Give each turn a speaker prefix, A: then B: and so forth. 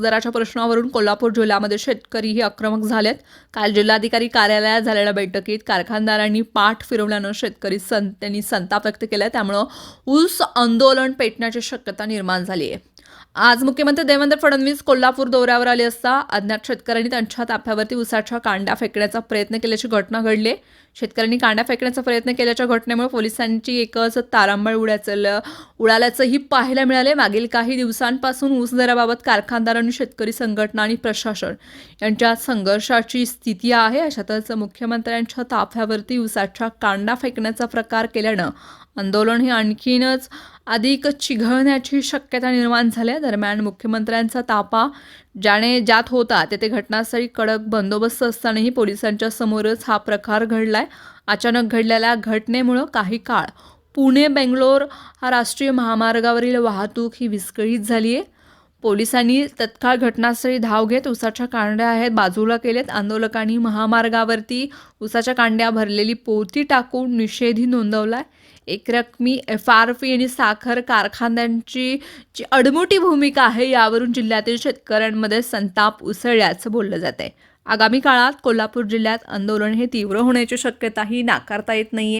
A: दराच्या प्रश्नावरून कोल्हापूर जिल्ह्यामध्ये शेतकरीही आक्रमक झालेत. काल जिल्हाधिकारी कार्यालयात झालेल्या बैठकीत कारखानदारांनी पाठ फिरवल्यानं शेतकरी सं त्यांनी संताप व्यक्त केला त्यामुळं ऊस आंदोलन पेटण्याची शक्यता निर्माण झाली आहे आज मुख्यमंत्री देवेंद्र फडणवीस कोल्हापूर दौऱ्यावर आले असता अज्ञात शेतकऱ्यांनी त्यांच्या ताफ्यावरती उसाच्या कांड्या फेकण्याचा प्रयत्न केल्याची घटना घडली शेतकऱ्यांनी कांड्या फेकण्याचा प्रयत्न केल्याच्या घटनेमुळे पोलिसांची एकच तारांबळ उडायचं उडाल्याचंही पाहायला मिळाले मागील काही दिवसांपासून ऊस दराबाबत कारखानदारांनी शेतकरी संघटना आणि प्रशासन यांच्यात संघर्षाची स्थिती आहे. अशातच मुख्यमंत्र्यांच्या ताफ्यावरती उसाच्या कांडा फेकण्याचा प्रकार केल्यानं आंदोलन हे आणखीनच अधिक चिघळण्याची शक्यता निर्माण झाल्या दरम्यान मुख्यमंत्र्यांचा तापा ज्याने ज्यात होता तेथे घटनास्थळी कडक बंदोबस्त असतानाही पोलिसांच्या समोरच हा प्रकार घडलाय. अचानक घडलेल्या घटनेमुळं काही काळ पुणे बेंगलोर हा राष्ट्रीय महामार्गावरील वाहतूक ही विस्कळीत झाली आहे पोलिसांनी तत्काळ घटनास्थळी धाव घेत उसाच्या कांड्या आहेत. बाजूला केलेत आंदोलकांनी महामार्गावरती उसाच्या कांड्या भरलेली पोती टाकून निषेधही आहे एकरकमी एफ आर पी आणि साखर कारखान्यांची जी अडमोठी भूमिका आहे यावरून जिल्ह्यातील शेतकऱ्यांमध्ये संताप उसळल्याचं बोललं जात आहे आगामी काळात कोल्हापूर जिल्ह्यात आंदोलन हे तीव्र होण्याची शक्यताही नाकारता येत नाहीये.